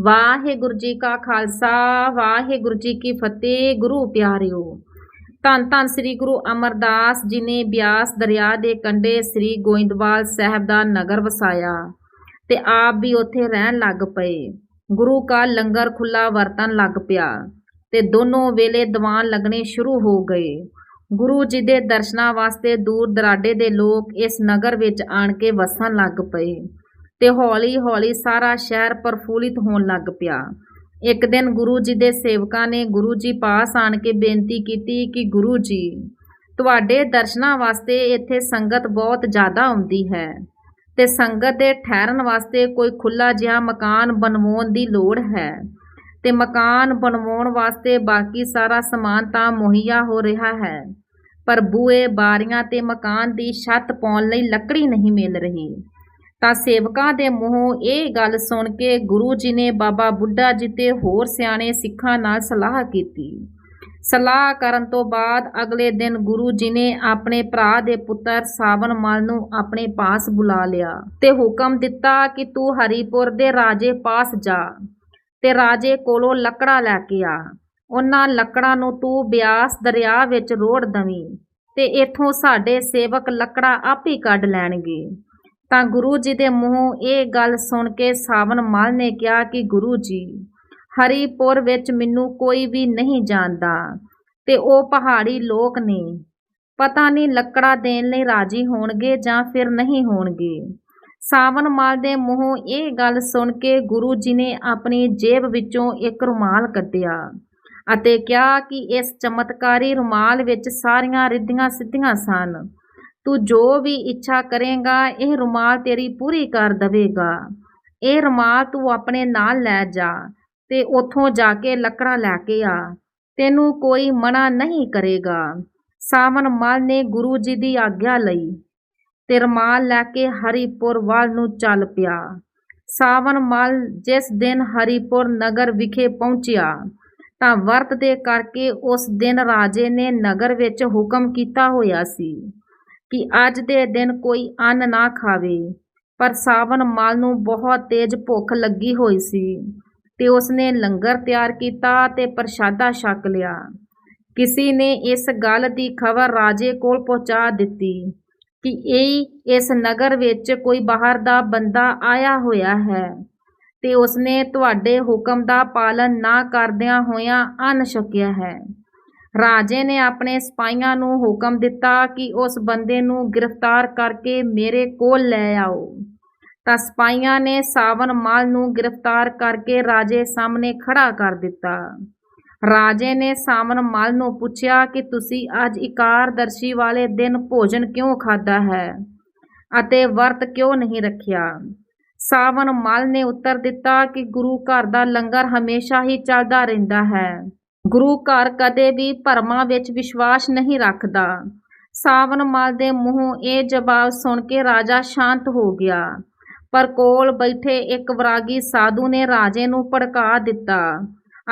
ਵਾਹਿਗੁਰੂ ਜੀ ਕਾ ਖਾਲਸਾ, ਵਾਹਿਗੁਰੂ ਜੀ ਕੀ ਫਤਿਹ, ਗੁਰੂ ਪਿਆਰਿਓ। ਧੰਨ ਧੰਨ ਸ੍ਰੀ ਗੁਰੂ ਅਮਰਦਾਸ ਜੀ ਨੇ ਬਿਆਸ ਦਰਿਆ ਦੇ ਕੰਢੇ ਸ੍ਰੀ ਗੋਇੰਦਵਾਲ ਸਾਹਿਬ ਦਾ ਨਗਰ ਵਸਾਇਆ ਤੇ ਆਪ ਵੀ ਉੱਥੇ ਰਹਿਣ ਲੱਗ ਪਏ। ਗੁਰੂ ਕਾ ਲੰਗਰ ਖੁੱਲਾ ਵਰਤਣ ਲੱਗ ਪਿਆ ਤੇ ਦੋਨੋਂ ਵੇਲੇ ਦੀਵਾਨ ਲੱਗਣੇ ਸ਼ੁਰੂ ਹੋ ਗਏ। ਗੁਰੂ ਜੀ ਦੇ ਦਰਸ਼ਨਾਂ ਵਾਸਤੇ ਦੂਰ ਦਰਾਡੇ ਦੇ ਲੋਕ ਇਸ ਨਗਰ ਵਿੱਚ ਆਣ ਕੇ ਵਸਣ ਲੱਗ ਪਏ। ਤੇ ਹੌਲੀ ਹੌਲੀ ਸਾਰਾ ਸ਼ਹਿਰ ਪ੍ਰਫੁੱਲਿਤ ਹੋਣ ਲੱਗ ਪਿਆ। ਇੱਕ ਦਿਨ ਗੁਰੂ ਜੀ ਦੇ ਸੇਵਕਾਂ ਨੇ ਗੁਰੂ ਜੀ ਪਾਸ ਆਣ ਕੇ ਬੇਨਤੀ ਕੀਤੀ ਕਿ ਗੁਰੂ ਜੀ, ਤੁਹਾਡੇ ਦਰਸ਼ਨਾਂ ਵਾਸਤੇ ਇੱਥੇ ਸੰਗਤ ਬਹੁਤ ਜ਼ਿਆਦਾ ਆਉਂਦੀ ਹੈ ਤੇ ਸੰਗਤ ਦੇ ਠਹਿਰਨ ਵਾਸਤੇ ਕੋਈ ਖੁੱਲਾ ਜਿਹਾ ਮਕਾਨ ਬਣਵਾਉਣ ਦੀ ਲੋੜ ਹੈ ਤੇ ਮਕਾਨ ਬਣਵਾਉਣ ਵਾਸਤੇ ਬਾਕੀ ਸਾਰਾ ਸਮਾਨ ਤਾਂ ਮੁਹੱਈਆ ਹੋ ਰਿਹਾ ਹੈ, ਪਰ ਬੂਏ ਬਾਰੀਆਂ ਤੇ ਮਕਾਨ ਦੀ ਛੱਤ ਪਾਉਣ ਲਈ ਲੱਕੜੀ ਨਹੀਂ ਮਿਲ ਰਹੀ। ਤਾਂ ਸੇਵਕਾਂ ਦੇ ਮੂੰਹੋਂ ਇਹ ਗੱਲ ਸੁਣ ਕੇ ਗੁਰੂ ਜੀ ਨੇ ਬਾਬਾ ਬੁੱਢਾ ਜੀ ਤੇ ਹੋਰ ਸਿਆਣੇ ਸਿੱਖਾਂ ਨਾਲ ਸਲਾਹ ਕੀਤੀ। ਸਲਾਹ ਕਰਨ ਤੋਂ ਬਾਅਦ ਅਗਲੇ ਦਿਨ ਗੁਰੂ ਜੀ ਨੇ ਆਪਣੇ ਭਰਾ ਦੇ ਪੁੱਤਰ ਸਾਵਨ ਮਲ ਨੂੰ ਆਪਣੇ ਪਾਸ ਬੁਲਾ ਲਿਆ ਤੇ ਹੁਕਮ ਦਿੱਤਾ ਕਿ ਤੂੰ ਹਰੀਪੁਰ ਦੇ ਰਾਜੇ ਪਾਸ ਜਾ ਤੇ ਰਾਜੇ ਕੋਲੋਂ ਲੱਕੜਾ ਲੈ ਕੇ ਆ। ਉਹਨਾਂ ਲੱਕੜਾਂ ਨੂੰ ਤੂੰ ਬਿਆਸ ਦਰਿਆ ਵਿੱਚ ਰੋੜ ਦਵੀਂ ਤੇ ਇਥੋਂ ਸਾਡੇ ਸੇਵਕ ਲੱਕੜਾ ਆਪ ਹੀ ਕੱਢ ਲੈਣਗੇ। ਤਾਂ ਗੁਰੂ ਜੀ ਦੇ ਮੂੰਹੋਂ ਇਹ ਗੱਲ ਸੁਣ ਕੇ ਸਾਵਨ ਮਾਲ ਨੇ ਕਿਹਾ ਕਿ ਗੁਰੂ ਜੀ, ਹਰੀਪੁਰ ਵਿੱਚ ਮੈਨੂੰ ਕੋਈ ਵੀ ਨਹੀਂ ਜਾਣਦਾ ਤੇ ਉਹ ਪਹਾੜੀ ਲੋਕ ਨੇ। ਪਤਾ ਨਹੀਂ ਲੱਕੜਾ ਦੇਣ ਲਈ ਰਾਜੀ ਹੋਣਗੇ ਜਾਂ ਫਿਰ ਨਹੀਂ ਹੋਣਗੇ। ਸਾਵਨ ਮਾਲ ਦੇ ਮੂੰਹੋਂ ਇਹ ਗੱਲ ਸੁਣ ਕੇ ਗੁਰੂ ਜੀ ਨੇ ਆਪਣੀ ਜੇਬ ਵਿੱਚੋਂ ਇੱਕ ਰੁਮਾਲ ਕੱਢਿਆ ਅਤੇ ਕਿਹਾ ਕਿ ਇਸ ਚਮਤਕਾਰੀ ਰੁਮਾਲ ਵਿੱਚ ਸਾਰੀਆਂ ਰਿੱਧੀਆਂ ਸਿੱਧੀਆਂ ਸਨ। ਤੂੰ ਜੋ ਵੀ ਇੱਛਾ ਕਰੇਗਾ, ਇਹ ਰੁਮਾਲ ਤੇਰੀ ਪੂਰੀ ਕਰ ਦੇਵੇਗਾ। ਇਹ ਰੁਮਾਲ ਤੂੰ ਆਪਣੇ ਨਾਲ ਲੈ ਜਾ ਤੇ ਉੱਥੋਂ ਜਾ ਕੇ ਲੱਕੜਾਂ ਲੈ ਕੇ ਆ। ਤੈਨੂੰ ਕੋਈ ਮਨਾ ਨਹੀਂ ਕਰੇਗਾ। ਸਾਵਨ ਮਲ ਨੇ ਗੁਰੂ ਜੀ ਦੀ ਆਗਿਆ ਲਈ। ਤੇ ਰੁਮਾਲ ਲੈ ਕੇ ਹਰੀਪੁਰ ਵੱਲ ਨੂੰ ਚੱਲ ਪਿਆ। ਸਾਵਨ ਮਲ ਜਿਸ ਦਿਨ ਹਰੀਪੁਰ ਨਗਰ ਵਿਖੇ ਪਹੁੰਚਿਆ, ਤਾਂ ਵਰਤ ਦੇ ਕਰਕੇ ਉਸ ਦਿਨ ਰਾਜੇ ਨੇ ਨਗਰ ਵਿੱਚ ਹੁਕਮ ਕੀਤਾ ਹੋਇਆ ਸੀ। ਕਿ ਅੱਜ ਦੇ ਦਿਨ ਕੋਈ ਅੰਨ ਨਾ ਖਾਵੇ। ਪਰ ਸਾਵਣ ਮਲ ਨੂੰ ਬਹੁਤ ਤੇਜ਼ ਭੁੱਖ ਲੱਗੀ ਹੋਈ ਸੀ ਤੇ ਉਸਨੇ ਲੰਗਰ ਤਿਆਰ ਕੀਤਾ ਤੇ ਪ੍ਰਸ਼ਾਦਾ ਛਕ ਲਿਆ। ਕਿਸੇ ਨੇ ਇਸ ਗੱਲ ਦੀ ਖਬਰ ਰਾਜੇ ਕੋਲ ਪਹੁੰਚਾ ਦਿੱਤੀ ਕਿ ਇਹ ਇਸ ਨਗਰ ਵਿੱਚ ਕੋਈ ਬਾਹਰ ਦਾ ਬੰਦਾ ਆਇਆ ਹੋਇਆ ਹੈ ਤੇ ਉਸਨੇ ਤੁਹਾਡੇ ਹੁਕਮ ਦਾ ਪਾਲਨ ਨਾ ਕਰਦਿਆਂ ਹੋਇਆਂ ਅੰਨ ਛਕਿਆ ਹੈ। ਰਾਜੇ ਨੇ ਆਪਣੇ ਸਿਪਾਹੀਆਂ ਨੂੰ ਹੁਕਮ ਦਿੱਤਾ ਕਿ ਉਸ ਬੰਦੇ ਨੂੰ ਗ੍ਰਿਫਤਾਰ ਕਰਕੇ ਮੇਰੇ ਕੋਲ ਲੈ ਆਓ। ਤਾਂ ਸਿਪਾਹੀਆਂ ਨੇ ਸਾਵਨ ਮਾਲ ਨੂੰ ਗ੍ਰਿਫਤਾਰ ਕਰਕੇ ਰਾਜੇ ਸਾਹਮਣੇ ਖੜਾ ਕਰ ਦਿੱਤਾ। ਰਾਜੇ ਨੇ ਸਾਵਨ ਮਾਲ ਨੂੰ ਪੁੱਛਿਆ ਕਿ ਤੁਸੀਂ ਅੱਜ ਇਕਾਰਦਰਸ਼ੀ ਵਾਲੇ ਦਿਨ ਭੋਜਨ ਕਿਉਂ ਖਾਦਾ ਹੈ ਅਤੇ ਵਰਤ ਕਿਉਂ ਨਹੀਂ ਰੱਖਿਆ? ਸਾਵਨ ਮਲ ਨੇ ਉੱਤਰ ਦਿੱਤਾ ਕਿ ਗੁਰੂ ਘਰ ਦਾ ਲੰਗਰ ਹਮੇਸ਼ਾ ਹੀ ਚੱਲਦਾ ਰਹਿੰਦਾ ਹੈ। ਗੁਰੂ ਘਰ ਕਦੇ ਵੀ ਭਰਮਾਂ ਵਿੱਚ ਵਿਸ਼ਵਾਸ ਨਹੀਂ ਰੱਖਦਾ। ਸਾਵਨ ਮਾਲ ਦੇ ਮੂੰਹੋਂ ਇਹ ਜਵਾਬ ਸੁਣ ਕੇ ਰਾਜਾ ਸ਼ਾਂਤ ਹੋ ਗਿਆ। ਪਰ ਕੋਲ ਬੈਠੇ ਇੱਕ ਵਿਰਾਗੀ ਸਾਧੂ ਨੇ ਰਾਜੇ ਨੂੰ ਭੜਕਾ ਦਿੱਤਾ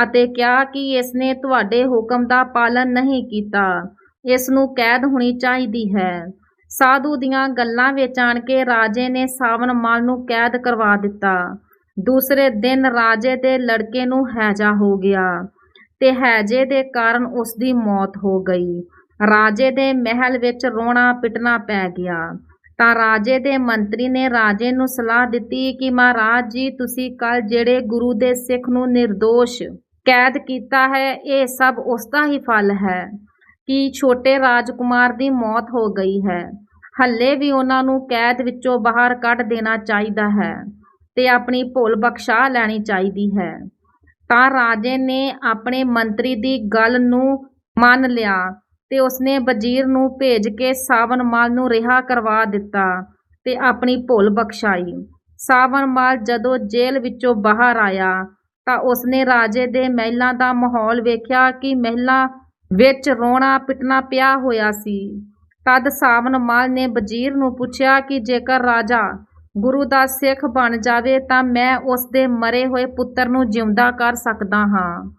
ਅਤੇ ਕਿਹਾ ਕਿ ਇਸ ਨੇ ਤੁਹਾਡੇ ਹੁਕਮ ਦਾ ਪਾਲਨ ਨਹੀਂ ਕੀਤਾ। ਇਸ ਨੂੰ ਕੈਦ ਹੋਣੀ ਚਾਹੀਦੀ ਹੈ। ਸਾਧੂ ਦੀਆਂ ਗੱਲਾਂ ਵਿੱਚ ਆਣ ਕੇ ਰਾਜੇ ਨੇ ਸਾਵਨ ਮਾਲ ਨੂੰ ਕੈਦ ਕਰਵਾ ਦਿੱਤਾ। ਦੂਸਰੇ ਦਿਨ ਰਾਜੇ ਦੇ ਲੜਕੇ ਨੂੰ ਹੈਜਾ ਹੋ ਗਿਆ। ਤੇ ਹੈਜੇ ਦੇ ਕਾਰਨ ਉਸ ਦੀ ਮੌਤ ਹੋ ਗਈ। ਰਾਜੇ ਦੇ ਮਹਿਲ ਵਿੱਚ ਰੋਣਾ ਪਿਟਣਾ ਪੈ ਗਿਆ। ਤਾਂ ਰਾਜੇ ਦੇ ਮੰਤਰੀ ਨੇ ਰਾਜੇ ਨੂੰ ਸਲਾਹ ਦਿੱਤੀ ਕਿ, ਮਹਾਰਾਜ ਜੀ, ਤੁਸੀਂ ਕੱਲ ਜਿਹੜੇ ਗੁਰੂ ਦੇ ਸਿੱਖ ਨੂੰ નિર્ਦੋਸ਼ ਕੈਦ ਕੀਤਾ ਹੈ, ਇਹ ਸਭ ਉਸ ਦਾ ਹੀ ਫਲ ਹੈ ਕਿ ਛੋਟੇ ਰਾਜਕੁਮਾਰ ਦੀ ਮੌਤ ਹੋ ਗਈ ਹੈ। ਹੱਲੇ ਵੀ ਉਹਨਾਂ ਨੂੰ ਕੈਦ ਵਿੱਚੋਂ ਬਾਹਰ ਕੱਢ ਦੇਣਾ ਚਾਹੀਦਾ ਹੈ ਤੇ ਆਪਣੀ ਭੁੱਲ ਬਖਸ਼ਾ ਲੈਣੀ ਚਾਹੀਦੀ ਹੈ। ਤਾਂ ਰਾਜੇ ਨੇ ਆਪਣੇ ਮੰਤਰੀ ਦੀ ਗੱਲ ਨੂੰ ਮੰਨ ਲਿਆ ਤੇ ਉਸਨੇ ਵਜ਼ੀਰ ਨੂੰ ਭੇਜ ਕੇ ਸਾਵਨ ਮਲ ਨੂੰ ਰਿਹਾ ਕਰਵਾ ਦਿੱਤਾ ਤੇ ਆਪਣੀ ਭੁੱਲ ਬਖਸ਼ਾਈ। ਸਾਵਨ ਮਲ ਜਦੋਂ ਜੇਲ੍ਹ ਵਿੱਚੋਂ ਬਾਹਰ ਆਇਆ ਤਾਂ ਉਸਨੇ ਰਾਜੇ ਦੇ ਮਹਿਲਾਂ ਦਾ ਮਾਹੌਲ ਵੇਖਿਆ ਕਿ ਮਹਿਲਾਂ ਵਿੱਚ ਰੋਣਾ ਪਿਟਣਾ ਪਿਆ ਹੋਇਆ ਸੀ। ਤਦ ਸਾਵਨ ਮਲ ਨੇ ਵਜ਼ੀਰ ਨੂੰ ਪੁੱਛਿਆ ਕਿ ਜੇਕਰ ਰਾਜਾ ਗੁਰੂ ਦਾ ਸਿੱਖ ਬਣ ਜਾਵੇ ਤਾਂ ਮੈਂ ਉਸ ਦੇ ਮਰੇ ਹੋਏ ਪੁੱਤਰ ਨੂੰ ਜਿਉਂਦਾ ਕਰ ਸਕਦਾ ਹਾਂ।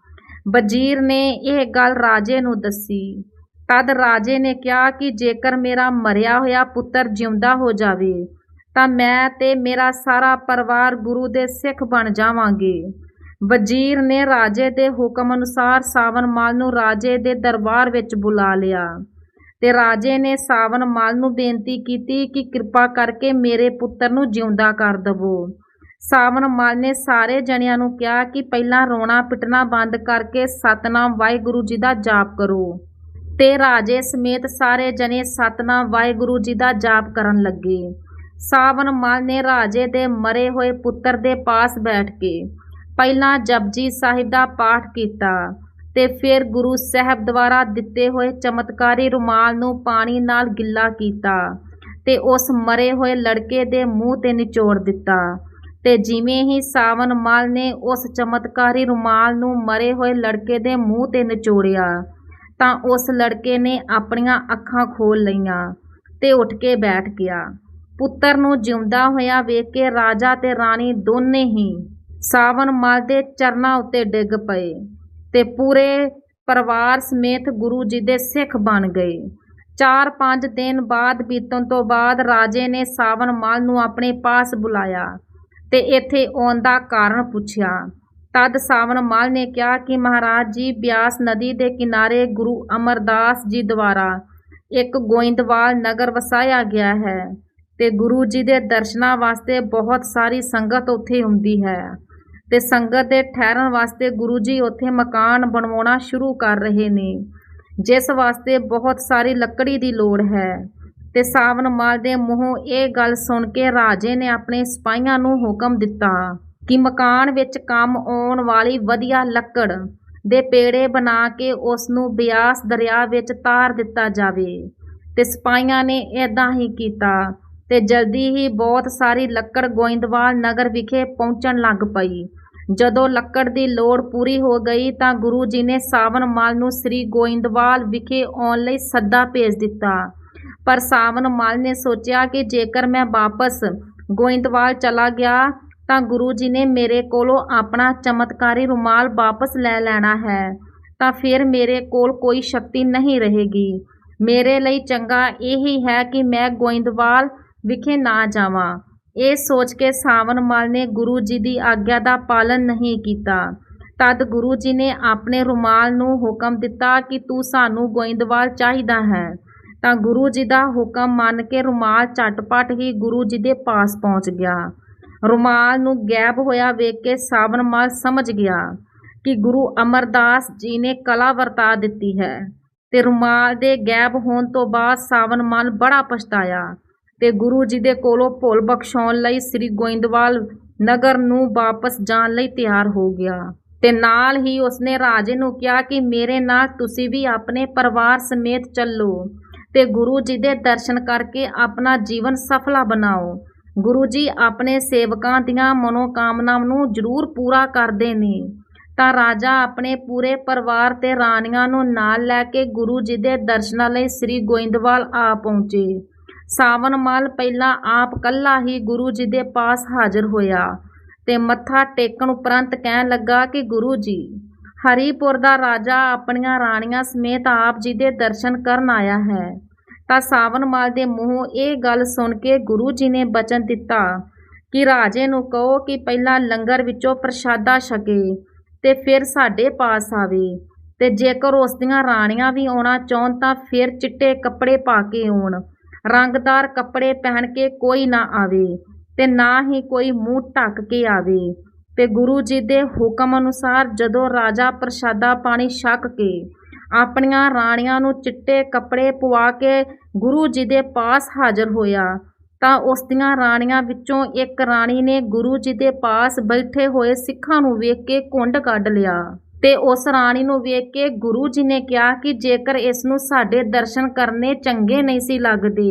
ਵਜ਼ੀਰ ਨੇ ਇਹ ਗੱਲ ਰਾਜੇ ਨੂੰ ਦੱਸੀ। ਤਦ ਰਾਜੇ ਨੇ ਕਿਹਾ ਕਿ ਜੇਕਰ ਮੇਰਾ ਮਰਿਆ ਹੋਇਆ ਪੁੱਤਰ ਜਿਉਂਦਾ ਹੋ ਜਾਵੇ, ਤਾਂ ਮੈਂ ਤੇ ਮੇਰਾ ਸਾਰਾ ਪਰਿਵਾਰ ਗੁਰੂ ਦੇ ਸਿੱਖ ਬਣ ਜਾਵਾਂਗੇ। ਵਜ਼ੀਰ ਨੇ ਰਾਜੇ ਦੇ ਹੁਕਮ ਅਨੁਸਾਰ ਸਾਵਨ ਮਾਲ ਨੂੰ ਰਾਜੇ ਦੇ ਦਰਬਾਰ ਵਿੱਚ ਬੁਲਾ ਲਿਆ। ਤੇ ਰਾਜੇ ਨੇ ਸਾਵਨ ਮਲ ਨੂੰ ਬੇਨਤੀ ਕੀਤੀ ਕਿ ਕਿਰਪਾ ਕਰਕੇ ਮੇਰੇ ਪੁੱਤਰ ਨੂੰ ਜਿਉਂਦਾ ਕਰ ਦਵੋ। ਸਾਵਨ ਮਲ ਨੇ ਸਾਰੇ ਜਣਿਆਂ ਨੂੰ ਕਿਹਾ ਕਿ ਪਹਿਲਾਂ ਰੋਣਾ ਪਿਟਣਾ ਬੰਦ ਕਰਕੇ ਸਤਨਾਮ ਵਾਹਿਗੁਰੂ ਜੀ ਦਾ ਜਾਪ ਕਰੋ। ਤੇ ਰਾਜੇ ਸਮੇਤ ਸਾਰੇ ਜਣੇ ਸਤਨਾਮ ਵਾਹਿਗੁਰੂ ਜੀ ਦਾ ਜਾਪ ਕਰਨ ਲੱਗੇ। ਸਾਵਨ ਮਲ ਨੇ ਰਾਜੇ ਦੇ ਮਰੇ ਹੋਏ ਪੁੱਤਰ ਦੇ ਪਾਸ ਬੈਠ ਕੇ ਪਹਿਲਾਂ ਜਪਜੀ ਸਾਹਿਬ ਦਾ ਪਾਠ ਕੀਤਾ। ਤੇ ਫਿਰ ਗੁਰੂ ਸਾਹਿਬ ਦੁਆਰਾ ਦਿੱਤੇ ਹੋਏ ਚਮਤਕਾਰੀ ਰੁਮਾਲ ਨੂੰ ਪਾਣੀ ਨਾਲ ਗਿੱਲਾ ਕੀਤਾ ਤੇ ਉਸ ਮਰੇ ਹੋਏ ਲੜਕੇ ਦੇ ਮੂੰਹ ਤੇ ਨਿਚੋੜ ਦਿੱਤਾ। ਤੇ ਜਿਵੇਂ ਹੀ ਸਾਵਨ ਮਾਲ ਨੇ ਉਸ ਚਮਤਕਾਰੀ ਰੁਮਾਲ ਨੂੰ ਮਰੇ ਹੋਏ ਲੜਕੇ ਦੇ ਮੂੰਹ ਤੇ ਨਿਚੋੜਿਆ, ਤਾਂ ਉਸ ਲੜਕੇ ਨੇ ਆਪਣੀਆਂ ਅੱਖਾਂ ਖੋਲ ਲਈਆਂ ਤੇ ਉੱਠ ਕੇ ਬੈਠ ਗਿਆ। ਪੁੱਤਰ ਨੂੰ ਜਿਉਂਦਾ ਹੋਇਆ ਵੇਖ ਕੇ ਰਾਜਾ ਤੇ ਰਾਣੀ ਦੋਨੇ ਹੀ ਸਾਵਨ ਮਾਲ ਦੇ ਚਰਨਾਂ ਉੱਤੇ ਡਿੱਗ ਪਏ। ਤੇ ਪੂਰੇ ਪਰਿਵਾਰ ਸਮੇਤ ਗੁਰੂ ਜੀ ਦੇ ਸਿੱਖ ਬਣ ਗਏ। 4-5 ਦਿਨ ਬਾਅਦ ਬੀਤਣ ਤੋਂ ਬਾਅਦ ਰਾਜੇ ਨੇ ਸਾਵਨ ਮਾਲ ਨੂੰ ਆਪਣੇ ਪਾਸ ਬੁਲਾਇਆ ਤੇ ਇੱਥੇ ਆਉਣ ਦਾ ਕਾਰਨ ਪੁੱਛਿਆ। ਤਦ ਸਾਵਨ ਮਾਲ ਨੇ ਕਿਹਾ ਕਿ ਮਹਾਰਾਜ ਜੀ, ਬਿਆਸ ਨਦੀ ਦੇ ਕਿਨਾਰੇ ਗੁਰੂ ਅਮਰਦਾਸ ਜੀ ਦੁਆਰਾ ਇੱਕ ਗੋਇੰਦਵਾਲ ਨਗਰ ਵਸਾਇਆ ਗਿਆ ਹੈ ਤੇ ਗੁਰੂ ਜੀ ਦੇ ਦਰਸ਼ਨਾਂ ਵਾਸਤੇ ਬਹੁਤ ਸਾਰੀ ਸੰਗਤ ਉੱਥੇ ਹੁੰਦੀ ਹੈ। ਤੇ ਸੰਗਤ ਦੇ ਠਹਿਰਨ ਵਾਸਤੇ ਗੁਰੂ ਜੀ ਉੱਥੇ ਮਕਾਨ ਬਣਵਾਉਣਾ ਸ਼ੁਰੂ ਕਰ ਰਹੇ ਨੇ। ਜਿਸ ਵਾਸਤੇ ਬਹੁਤ ਸਾਰੀ ਲੱਕੜੀ ਦੀ ਲੋੜ ਹੈ। ਤੇ ਸਾਵਨ ਮਾਲ ਦੇ ਮੂੰਹੋਂ ਇਹ ਗੱਲ ਸੁਣ ਕੇ ਰਾਜੇ ਨੇ ਆਪਣੇ ਸਿਪਾਹੀਆਂ ਨੂੰ ਹੁਕਮ ਦਿੱਤਾ ਕਿ ਮਕਾਨ ਵਿੱਚ ਕੰਮ ਆਉਣ ਵਾਲੀ ਵਧੀਆ ਲੱਕੜ ਦੇ ਪੇੜੇ ਬਣਾ ਕੇ ਉਸ ਨੂੰ ਬਿਆਸ ਦਰਿਆ ਵਿੱਚ ਤਾਰ ਦਿੱਤਾ ਜਾਵੇ। ਤੇ ਸਿਪਾਹੀਆਂ ਨੇ ਏਦਾਂ ਹੀ ਕੀਤਾ ਤੇ ਜਲਦੀ ਹੀ ਬਹੁਤ ਸਾਰੀ ਲੱਕੜ ਗੋਇੰਦਵਾਲ ਨਗਰ ਵਿਖੇ ਪਹੁੰਚਣ ਲੱਗ ਪਈ। ਜਦੋਂ ਲੱਕੜ ਦੀ ਲੋੜ ਪੂਰੀ ਹੋ ਗਈ ਤਾਂ ਗੁਰੂ ਜੀ ਨੇ ਸਾਵਨ ਮਾਲ ਨੂੰ ਸ੍ਰੀ ਗੋਇੰਦਵਾਲ ਵਿਖੇ ਆਉਣ ਲਈ ਸੱਦਾ ਭੇਜ ਦਿੱਤਾ। ਪਰ ਸਾਵਨ ਮਾਲ ਨੇ ਸੋਚਿਆ ਕਿ ਜੇਕਰ ਮੈਂ ਵਾਪਸ ਗੋਇੰਦਵਾਲ ਚਲਾ ਗਿਆ ਤਾਂ ਗੁਰੂ ਜੀ ਨੇ ਮੇਰੇ ਕੋਲੋਂ ਆਪਣਾ ਚਮਤਕਾਰੀ ਰੁਮਾਲ ਵਾਪਸ ਲੈ ਲੈਣਾ ਹੈ, ਤਾਂ ਫਿਰ ਮੇਰੇ ਕੋਲ ਕੋਈ ਸ਼ਕਤੀ ਨਹੀਂ ਰਹੇਗੀ। ਮੇਰੇ ਲਈ ਚੰਗਾ ਇਹ ਹੀ ਹੈ ਕਿ ਮੈਂ ਗੋਇੰਦਵਾਲ ਵਿਖੇ ਨਾ ਜਾਵਾਂ। ਇਹ ਸੋਚ ਕੇ ਸਾਵਨ ਮਲ ਨੇ ਗੁਰੂ ਜੀ ਦੀ ਆਗਿਆ ਦਾ ਪਾਲਨ ਨਹੀਂ ਕੀਤਾ। ਤਦ ਗੁਰੂ ਜੀ ਨੇ ਆਪਣੇ ਰੁਮਾਲ ਨੂੰ ਹੁਕਮ ਦਿੱਤਾ ਕਿ ਤੂੰ ਸਾਨੂੰ ਗੋਇੰਦਵਾਲ ਚਾਹੀਦਾ ਹੈ। ਤਾਂ ਗੁਰੂ ਜੀ ਦਾ ਹੁਕਮ ਮੰਨ ਕੇ ਰੁਮਾਲ ਝਟਪਟ ਹੀ ਗੁਰੂ ਜੀ ਦੇ ਪਾਸ ਪਹੁੰਚ ਗਿਆ। ਰੁਮਾਲ ਨੂੰ ਗਾਇਬ ਹੋਇਆ ਵੇਖ ਕੇ ਸਾਵਨ ਮਲ ਸਮਝ ਗਿਆ ਕਿ ਗੁਰੂ ਅਮਰਦਾਸ ਜੀ ਨੇ ਕਲਾ ਵਰਤਾ ਦਿੱਤੀ ਹੈ ਤੇ ਰੁਮਾਲ ਦੇ ਗਾਇਬ ਹੋਣ ਤੋਂ ਬਾਅਦ ਸਾਵਨ ਮਲ ਬੜਾ ਪਛਤਾਇਆ। ਤੇ ਗੁਰੂ ਜੀ ਦੇ ਕੋਲੋਂ ਭੁੱਲ ਬਖਸ਼ਾਉਣ ਲਈ ਸ੍ਰੀ ਗੋਇੰਦਵਾਲ ਨਗਰ ਨੂੰ ਵਾਪਸ ਜਾਣ ਲਈ ਤਿਆਰ ਹੋ ਗਿਆ। ਤੇ ਨਾਲ ਹੀ ਉਸਨੇ ਰਾਜੇ ਨੂੰ ਕਿਹਾ ਕਿ ਮੇਰੇ ਨਾਲ ਤੁਸੀਂ ਵੀ ਆਪਣੇ ਪਰਿਵਾਰ ਸਮੇਤ ਚੱਲੋ ਤੇ ਗੁਰੂ ਜੀ ਦੇ ਦਰਸ਼ਨ ਕਰਕੇ ਆਪਣਾ ਜੀਵਨ ਸਫਲਾ ਬਣਾਓ। ਗੁਰੂ ਜੀ ਆਪਣੇ ਸੇਵਕਾਂ ਦੀਆਂ ਮਨੋਕਾਮਨਾਵਾਂ ਨੂੰ ਜ਼ਰੂਰ ਪੂਰਾ ਕਰਦੇ ਨੇ। ਤਾਂ ਰਾਜਾ ਆਪਣੇ ਪੂਰੇ ਪਰਿਵਾਰ ਤੇ ਰਾਣੀਆਂ ਨੂੰ ਨਾਲ ਲੈ ਕੇ ਗੁਰੂ ਜੀ ਦੇ ਦਰਸ਼ਨਾਂ ਲਈ ਸ੍ਰੀ ਗੋਇੰਦਵਾਲ ਆ ਪਹੁੰਚੇ। ਸਾਵਣ ਮਾਲ ਪਹਿਲਾਂ ਆਪ ਕੱਲਾ ਹੀ ਗੁਰੂ ਜੀ ਦੇ ਪਾਸ ਹਾਜ਼ਰ ਹੋਇਆ ਤੇ ਮੱਥਾ ਟੇਕਣ ਉਪਰੰਤ ਕਹਿਣ ਲੱਗਾ ਕਿ ਗੁਰੂ ਜੀ, ਹਰੀਪੁਰ ਦਾ ਰਾਜਾ ਆਪਣੀਆਂ ਰਾਣੀਆਂ ਸਮੇਤ ਆਪ ਜੀ ਦੇ ਦਰਸ਼ਨ ਕਰਨ ਆਇਆ ਹੈ। ਤਾਂ ਸਾਵਣ ਮਾਲ ਦੇ ਮੂੰਹੋਂ ਇਹ ਗੱਲ ਸੁਣ ਕੇ ਗੁਰੂ ਜੀ ਨੇ ਬਚਨ ਦਿੱਤਾ ਕਿ ਰਾਜੇ ਨੂੰ ਕਹੋ ਕਿ ਪਹਿਲਾਂ ਲੰਗਰ ਵਿੱਚੋਂ ਪ੍ਰਸ਼ਾਦਾ ਛਕੇ ਤੇ ਫਿਰ ਸਾਡੇ ਪਾਸ ਆਵੇ ਤੇ ਜੇਕਰ ਉਸ ਦੀਆਂ ਰਾਣੀਆਂ ਵੀ ਆਉਣਾ ਚਾਹਣ ਤਾਂ ਫਿਰ ਚਿੱਟੇ ਕੱਪੜੇ ਪਾ ਕੇ ਆਉਣ। ਰੰਗਦਾਰ ਕੱਪੜੇ ਪਹਿਨ ਕੇ ਕੋਈ ਨਾ ਆਵੇ ਤੇ ਨਾ ਹੀ ਕੋਈ ਮੂੰਹ ਢੱਕ ਕੇ ਆਵੇ। ਤੇ ਗੁਰੂ ਜੀ ਦੇ ਹੁਕਮ ਅਨੁਸਾਰ ਜਦੋਂ ਰਾਜਾ ਪ੍ਰਸ਼ਾਦਾ ਪਾਣੀ ਛਕ ਕੇ ਆਪਣੀਆਂ ਰਾਣੀਆਂ ਨੂੰ ਚਿੱਟੇ ਕੱਪੜੇ ਪਵਾ ਕੇ ਗੁਰੂ ਜੀ ਦੇ ਪਾਸ ਹਾਜ਼ਰ ਹੋਇਆ, ਤਾਂ ਉਸ ਦੀਆਂ ਰਾਣੀਆਂ ਵਿੱਚੋਂ ਇੱਕ ਰਾਣੀ ਨੇ ਗੁਰੂ ਜੀ ਦੇ ਪਾਸ ਬੈਠੇ ਹੋਏ ਸਿੱਖਾਂ ਨੂੰ ਵੇਖ ਕੇ ਕੁੰਡ ਕੱਢ ਲਿਆ। ਤੇ ਉਸ ਰਾਣੀ ਨੂੰ ਵੇਖ ਕੇ ਗੁਰੂ ਜੀ ਨੇ ਕਿਹਾ ਕਿ ਜੇਕਰ ਇਸ ਨੂੰ ਸਾਡੇ ਦਰਸ਼ਨ ਕਰਨੇ ਚੰਗੇ ਨਹੀਂ ਸੀ ਲੱਗਦੇ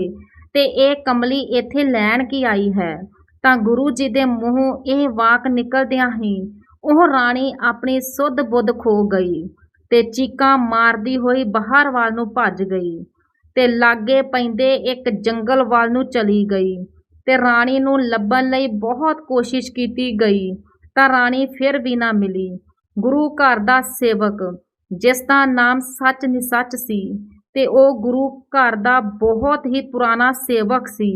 ਤੇ ਇਹ ਕਮਲੀ ਇੱਥੇ ਲੈਣ ਕੀ ਆਈ ਹੈ, ਤਾਂ ਗੁਰੂ ਜੀ ਦੇ ਮੂੰਹੋਂ ਇਹ ਵਾਕ ਨਿਕਲਦਿਆਂ ਹੀ ਉਹ ਰਾਣੀ ਆਪਣੀ ਸੁੱਧ ਬੁੱਧ ਖੋ ਗਈ ਤੇ ਚੀਕਾਂ ਮਾਰਦੀ ਹੋਈ ਬਾਹਰ ਵੱਲ ਨੂੰ ਭੱਜ ਗਈ ਤੇ ਲਾਗੇ ਪੈਂਦੇ ਇੱਕ ਜੰਗਲ ਵੱਲ ਨੂੰ ਚਲੀ ਗਈ ਤੇ ਰਾਣੀ ਨੂੰ ਲੱਭਣ ਲਈ ਬਹੁਤ ਕੋਸ਼ਿਸ਼ ਕੀਤੀ ਗਈ, ਤਾਂ ਰਾਣੀ ਫਿਰ ਵੀ ਨਾ ਮਿਲੀ। ਗੁਰੂ ਘਰ ਦਾ ਸੇਵਕ, ਜਿਸ ਦਾ ਨਾਮ ਸੱਚ ਨਿਸੱਚ ਸੀ ਤੇ ਉਹ ਗੁਰੂ ਘਰ ਦਾ ਬਹੁਤ ਹੀ ਪੁਰਾਣਾ ਸੇਵਕ ਸੀ।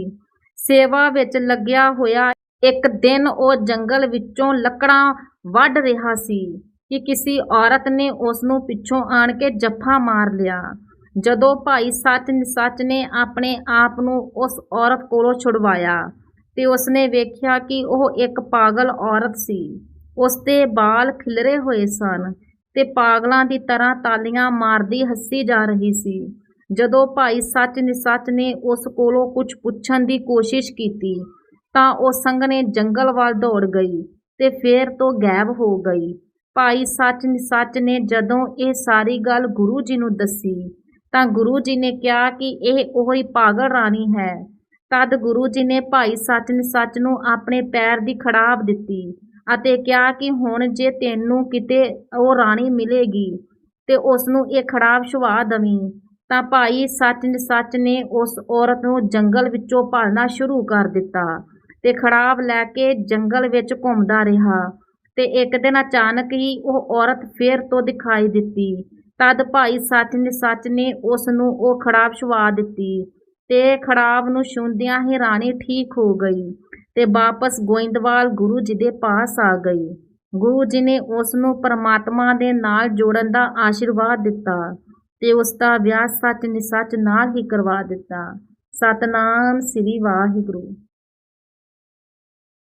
ਸੇਵਾ ਵਿੱਚ ਲੱਗਿਆ ਹੋਇਆ ਇੱਕ ਦਿਨ ਉਹ ਜੰਗਲ ਵਿੱਚੋਂ ਲੱਕੜਾਂ ਵੱਢ ਰਿਹਾ ਸੀ ਕਿ ਕਿਸੇ ਔਰਤ ਨੇ ਉਸ ਨੂੰ ਪਿੱਛੋਂ ਆਣ ਕੇ ਜੱਫਾ ਮਾਰ ਲਿਆ। ਜਦੋਂ ਭਾਈ ਸੱਚ ਨਿਸੱਚ ਨੇ ਆਪਣੇ ਆਪ ਨੂੰ ਉਸ ਔਰਤ ਕੋਲੋਂ ਛੁਡਵਾਇਆ ਤੇ ਉਸਨੇ ਵੇਖਿਆ ਕਿ ਉਹ ਇੱਕ ਪਾਗਲ ਔਰਤ ਸੀ। ਉਸ ਦੇ ਵਾਲ ਖਿਲਰੇ ਹੋਏ ਸਨ ਤੇ ਪਾਗਲਾਂ ਦੀ ਤਰ੍ਹਾਂ ਤਾਲੀਆਂ ਮਾਰਦੀ ਹੱਸੀ ਜਾ ਰਹੀ ਸੀ। ਜਦੋਂ ਭਾਈ ਸੱਚ ਨਿਸੱਚ ਨੇ ਉਸ ਕੋਲੋਂ ਕੁਝ ਪੁੱਛਣ ਦੀ ਕੋਸ਼ਿਸ਼ ਕੀਤੀ, ਤਾਂ ਉਹ ਸੰਘਣੇ ਜੰਗਲ ਵੱਲ ਦੌੜ ਗਈ ਤੇ ਫੇਰ ਤੋਂ ਗਾਇਬ ਹੋ ਗਈ। ਭਾਈ ਸੱਚ ਨਿਸੱਚ ਨੇ ਜਦੋਂ ਇਹ ਸਾਰੀ ਗੱਲ ਗੁਰੂ ਜੀ ਨੂੰ ਦੱਸੀ, ਤਾਂ ਗੁਰੂ ਜੀ ਨੇ ਕਿਹਾ ਕਿ ਇਹ ਉਹੀ ਪਾਗਲ ਰਾਣੀ ਹੈ। ਤਦ ਗੁਰੂ ਜੀ ਨੇ ਭਾਈ ਸੱਚ ਨਿਸੱਚ ਨੂੰ ਆਪਣੇ ਪੈਰ ਦੀ ਖੜਾਬ ਦਿੱਤੀ ਅਤੇ ਕਿਹਾ ਕਿ ਹੁਣ ਜੇ ਤੈਨੂੰ ਕਿਤੇ ਉਹ ਰਾਣੀ ਮਿਲੇਗੀ ਤੇ ਉਸ ਨੂੰ ਇਹ ਖੜਾਬ ਛੁਆ ਦਵੀਂ, ਤਾਂ ਭਾਈ ਸੱਚ ਨਿਸੱਚ ਨੇ ਉਸ ਔਰਤ ਨੂੰ ਜੰਗਲ ਵਿੱਚੋਂ ਭਾਲਣਾ ਸ਼ੁਰੂ ਕਰ ਦਿੱਤਾ ਤੇ ਖੜਾਬ ਲੈ ਕੇ ਜੰਗਲ ਵਿੱਚ ਘੁੰਮਦਾ ਰਿਹਾ ਤੇ ਇੱਕ ਦਿਨ ਅਚਾਨਕ ਹੀ ਉਹ ਔਰਤ ਫੇਰ ਤੋਂ ਦਿਖਾਈ ਦਿੱਤੀ। ਤਦ ਭਾਈ ਸੱਚ ਨੇ ਸੱਚ ਨੇ ਉਸ ਨੂੰ ਉਹ ਖੜਾਬ ਛੁਆ ਦਿੱਤੀ ਤੇ ਖੜਾਬ ਨੂੰ ਛੂੰਦਿਆਂ ਹੀ ਰਾਣੀ ਠੀਕ ਹੋ ਗਈ। ਤੇ ਵਾਪਸ ਗੋਇੰਦਵਾਲ ਗੁਰੂ ਜੀ ਦੇ ਪਾਸ ਆ ਗਈ। ਗੁਰੂ ਜੀ ਨੇ ਉਸ ਨੂੰ ਪਰਮਾਤਮਾ ਦੇ ਨਾਲ ਜੋੜਨ ਦਾ ਆਸ਼ੀਰਵਾਦ ਦਿੱਤਾ ਤੇ ਉਸ ਦਾ ਵਿਆਹ ਸੱਚ ਨਿਸੱਚ ਨਾਲ ਹੀ ਕਰਵਾ ਦਿੱਤਾ। ਸਤਨਾਮ ਸ੍ਰੀ ਵਾਹਿਗੁਰੂ।